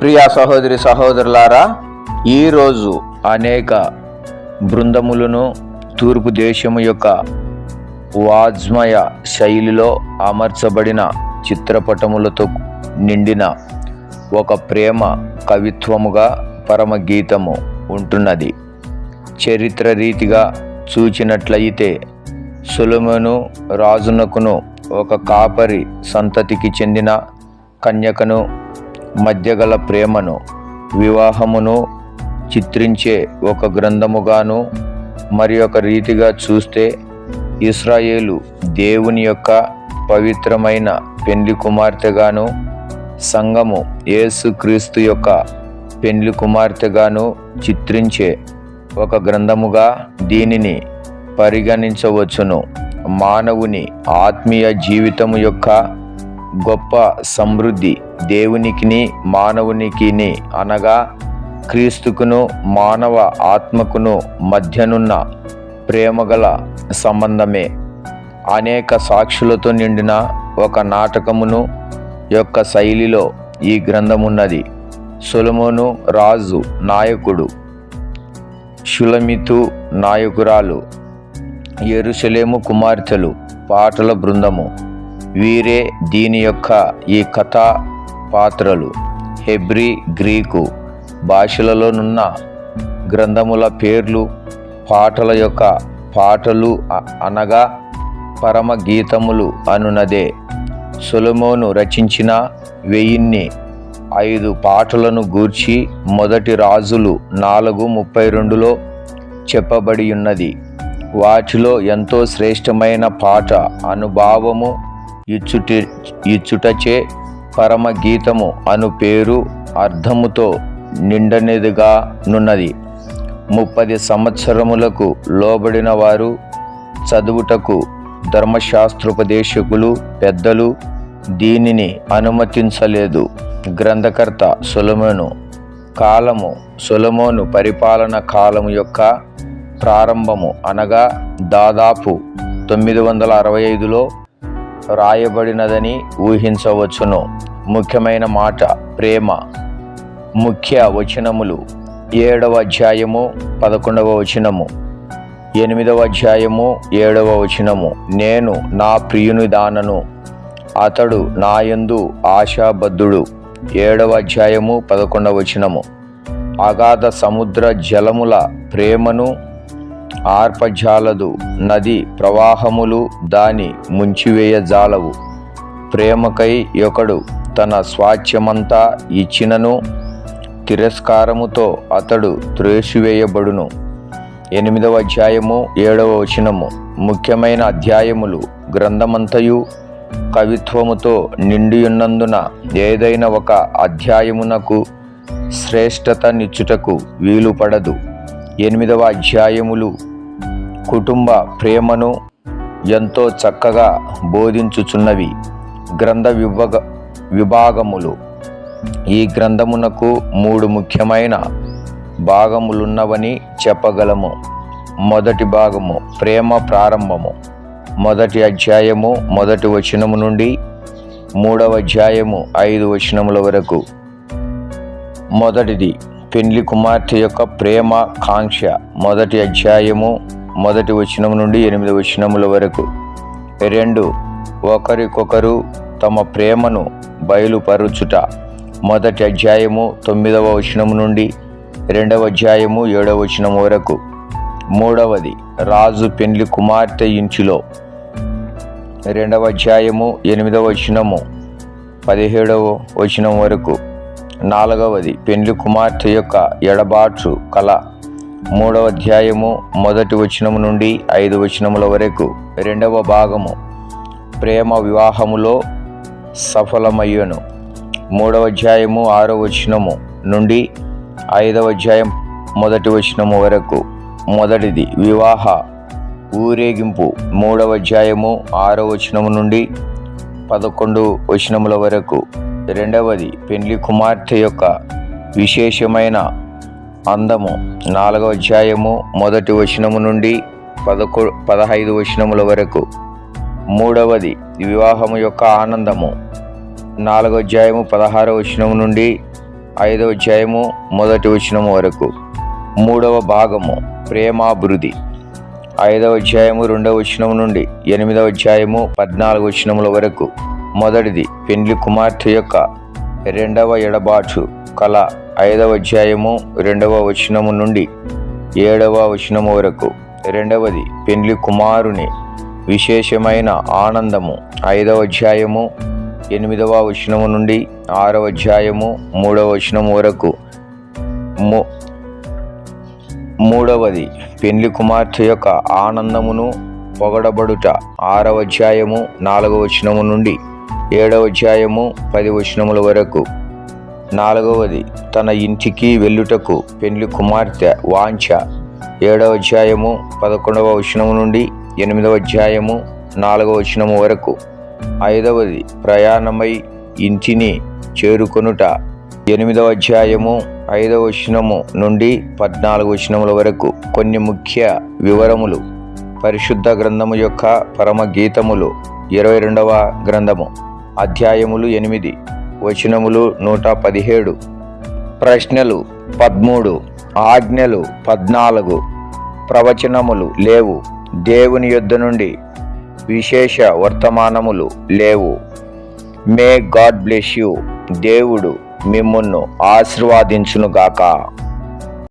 ప్రియ సహోదరి సహోదరులారా ఈరోజు అనేక బృందములను తూర్పు దేశము యొక్క వాజ్మయ శైలిలో అమర్చబడిన చిత్రపటములతో నిండిన ఒక ప్రేమ కవిత్వముగా పరమగీతము ఉంటున్నది. చరిత్ర రీతిగా చూచినట్లయితే సులమును రాజునకును ఒక కాపరి సంతతికి చెందిన కన్యకను మధ్యగల ప్రేమను వివాహమును చిత్రించే ఒక గ్రంథముగాను మరి ఒక రీతిగా చూస్తే ఇస్రాయేలు దేవుని యొక్క పవిత్రమైన పెండ్లి కుమార్తెగాను సంఘము యేసుక్రీస్తు యొక్క పెండ్లి కుమార్తెగాను చిత్రించే ఒక గ్రంథముగా దీనిని పరిగణించవచ్చును. మానవుని ఆత్మీయ జీవితము యొక్క గొప్ప సమృద్ధి దేవునికిని మానవునికిని అనగా క్రీస్తుకును మానవ ఆత్మకును మధ్యనున్న ప్రేమగల సంబంధమే. అనేక సాక్షులతో నిండిన ఒక నాటకమును యొక్క శైలిలో ఈ గ్రంథమున్నది. సులమోను రాజు నాయకుడు షులమితు నాయకురాలు ఎరుసలేము కుమార్తెలు పాటల బృందము. వీరే దీని యొక్క ఈ కథా పాత్రలు. హెబ్రి గ్రీకు భాషలలోనున్న గ్రంథముల పేర్లు పాటల యొక్క పాటలు అనగా పరమ గీతములు అనునదే సొలమోను రచించిన వెయ్యిన్ని ఐదు పాటలను గూర్చి మొదటి రాజులు నాలుగు ముప్పై రెండులో చెప్పబడి ఉన్నది వాటిలో ఎంతో శ్రేష్టమైన పాట అనుభావము ఇచ్చుటి ఇచ్చుటచే పరమ గీతము అను పేరు అర్థముతో నిండనిదిగా నున్నది. ముప్పది సంవత్సరములకు లోబడిన వారు చదువుటకు ధర్మశాస్త్రోపదేశకులు పెద్దలు దీనిని అనుమతించలేదు. గ్రంథకర్త సులమోను. కాలము సులమోను పరిపాలన కాలము యొక్క ప్రారంభము అనగా దాదాపు తొమ్మిది వందల అరవై ఐదులో రాయబడినదని ఊహించవచ్చును. ముఖ్యమైన మాట ప్రేమ. ముఖ్య వచనములు ఏడవ అధ్యాయము పదకొండవ వచనము. ఎనిమిదవ అధ్యాయము ఏడవ వచనము. నేను నా ప్రియుని దానను అతడు నాయందు ఆశాబద్ధుడు. ఏడవ అధ్యాయము పదకొండవ వచనము. అగాధ సముద్ర జలముల ప్రేమను ఆర్పజాలదు నది ప్రవాహములు దాని ముంచివేయజాలవు. ప్రేమకై ఒకడు తన స్వాచ్యమంతా ఇచ్చినను తిరస్కారముతో అతడు త్రోసివేయబడును. ఎనిమిదవ అధ్యాయము ఏడవ వచనము. ముఖ్యమైన అధ్యాయములు గ్రంథమంతయు కవిత్వముతో నిండియున్నందున ఏదైనా ఒక అధ్యాయమునకు శ్రేష్టత నిచ్చుటకు ఎనిమిదవ అధ్యాయములు. కుటుంబ ప్రేమను ఎంతో చక్కగా బోధించుచున్నవి. గ్రంథ విభగ విభాగములు. ఈ గ్రంథమునకు మూడు ముఖ్యమైన భాగములున్నవని చెప్పగలము. మొదటి భాగము ప్రేమ ప్రారంభము. మొదటి అధ్యాయము మొదటి వచనము నుండి మూడవ అధ్యాయము ఐదు వచనముల వరకు. మొదటిది పెండ్లి కుమార్తె యొక్క ప్రేమ కాంక్ష. మొదటి అధ్యాయము మొదటి వచనం నుండి ఎనిమిది వచనముల వరకు. రెండు ఒకరికొకరు తమ ప్రేమను బయలుపరుచుట. మొదటి అధ్యాయము తొమ్మిదవ వచనం నుండి రెండవ అధ్యాయము ఏడవ వచనం వరకు. మూడవది రాజు పెండ్లి కుమార్తె ఇంటిలో. రెండవ అధ్యాయము ఎనిమిదవ వచనము పదిహేడవ వచనం వరకు. నాలుగవది పెండ్లి కుమార్తె యొక్క ఎడబాటు కళ మూడవ అధ్యాయము మొదటి వచనము నుండి ఐదు వచనముల వరకు. రెండవ భాగము ప్రేమ వివాహములో సఫలమయ్యను. మూడవ అధ్యాయము ఆరో వచనము నుండి ఐదవ అధ్యాయం మొదటి వచనము వరకు. మొదటిది వివాహ ఊరేగింపు. మూడవ అధ్యాయము ఆరో వచనము నుండి పదకొండు వచనముల వరకు. రెండవది పెండ్లి కుమార్తె యొక్క విశేషమైన అందము. నాలుగవ అధ్యాయము మొదటి వచనము నుండి పదకొ పదహైదు వచనముల వరకు. మూడవది వివాహము యొక్క ఆనందము. నాలుగో అధ్యాయము పదహారవ వచనము నుండి ఐదవ అధ్యాయము మొదటి వచనము వరకు. మూడవ భాగము ప్రేమాభివృద్ధి. ఐదవ అధ్యాయము రెండవ వచనము నుండి ఎనిమిదవ అధ్యాయము పద్నాలుగు వచనముల వరకు. మొదటిది పెండ్లి కుమార్తె యొక్క రెండవ ఎడబాటు కళ ఐదవ అధ్యాయము రెండవ వచనము నుండి ఏడవ వచనము వరకు. రెండవది పెండ్లి కుమారుని విశేషమైన ఆనందము ఐదవ అధ్యాయము ఎనిమిదవ వచనము నుండి ఆరవ అధ్యాయము మూడవ వచనము వరకు. మూడవది పెండ్లి కుమార్తె యొక్క ఆనందమును పొగడబడుట ఆరవ అధ్యాయము నాలుగవ వచనము నుండి ఏడవ అధ్యాయము పది వచనముల వరకు. నాలుగవది తన ఇంటికి వెళ్ళుటకు పెండ్లి కుమార్తె వాంఛ. ఏడవ అధ్యాయము పదకొండవ వచనము నుండి ఎనిమిదవ అధ్యాయము నాలుగవ వచనము వరకు. ఐదవది ప్రయాణమై ఇంటిని చేరుకొనుట. ఎనిమిదవ అధ్యాయము ఐదవ వచనము నుండి పద్నాలుగు వచనముల వరకు. కొన్ని ముఖ్య వివరములు. పరిశుద్ధ గ్రంథము యొక్క పరమ గీతములు. ఇరవై రెండవ గ్రంథము అధ్యాయములు ఎనిమిది వచనములు నూట పదిహేడు ప్రశ్నలు పదమూడు ఆజ్ఞలు పద్నాలుగు ప్రవచనములు లేవు దేవుని యొద్ద నుండి విశేష వర్తమానములు లేవు. మే గాడ్ బ్లెస్ యూ దేవుడు మిమ్మును ఆశీర్వాదించునుగాక.